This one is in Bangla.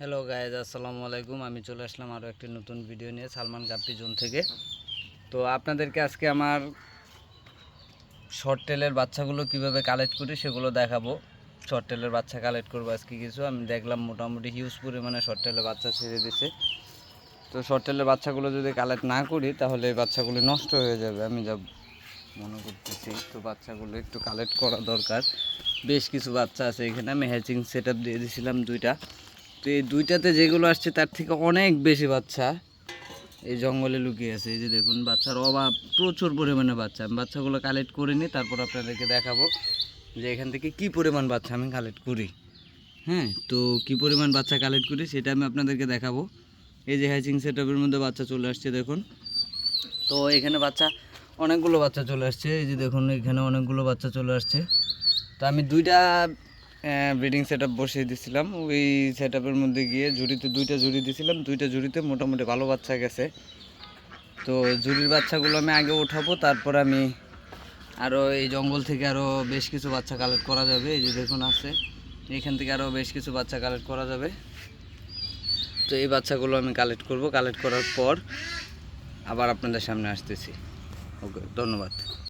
হ্যালো গায়েজ আসসালামু আলাইকুম। আমি চলে আসলাম আরও একটি নতুন ভিডিও নিয়ে সালমান গাপ্পি জোন থেকে। তো আপনাদেরকে আজকে আমার শর্ট টেলের বাচ্চাগুলো কীভাবে কালেক্ট করি সেগুলো দেখাবো। শর্ট টেলের বাচ্চা কালেক্ট করব আজকে কিছু। আমি দেখলাম মোটামুটি হিউজ পরিমাণে শর্ট টেলের বাচ্চা ছেড়ে দিছে। তো শর্ট টেলের বাচ্চাগুলো যদি কালেক্ট না করি, তাহলে এই বাচ্চাগুলো নষ্ট হয়ে যাবে। আমি যা মনে করতেছি, তো বাচ্চাগুলো একটু কালেক্ট করা দরকার। বেশ কিছু বাচ্চা আছে এখানে। আমি হ্যাচিং সেট আপ দিয়ে দিয়েছিলাম দুইটা। তো এই দুইটাতে যেগুলো আসছে, তার থেকে অনেক বেশি বাচ্চা এই জঙ্গলে লুকিয়ে আছে। এই যে দেখুন, বাচ্চার অভাব, প্রচুর পরিমাণে বাচ্চা। আমি বাচ্চাগুলো কালেক্ট করে নিই তারপর আপনাদেরকে দেখাবো যে এখান থেকে কি পরিমাণ বাচ্চা আমি কালেক্ট করি। হ্যাঁ তো কি পরিমাণ বাচ্চা কালেক্ট করি সেটা আমি আপনাদেরকে দেখাবো। এই যে হ্যাচিং সেট মধ্যে বাচ্চা চলে আসছে, দেখুন। তো এখানে বাচ্চা, অনেকগুলো বাচ্চা চলে আসছে। এই যে দেখুন, এখানে অনেকগুলো বাচ্চা চলে আসছে। তো আমি দুইটা ব্রিডিং সেট বসিয়ে দিয়েছিলাম ওই সেট মধ্যে গিয়ে ঝুড়িতে দুইটা ঝুড়ি দিয়েছিলাম দুইটা ঝুড়িতে মোটামুটি ভালো বাচ্চা গেছে। তো ঝুড়ির বাচ্চাগুলো আমি আগে উঠাবো, তারপর আমি আরও এই জঙ্গল থেকে আরও বেশ কিছু বাচ্চা কালেক্ট করা যাবে। এই যে দেখুন আছে, এখান থেকে আরও বেশ কিছু বাচ্চা কালেক্ট করা যাবে। তো এই বাচ্চাগুলো আমি কালেক্ট করব। কালেক্ট করার পর আবার আপনাদের সামনে আসতেছি। ওকে, ধন্যবাদ।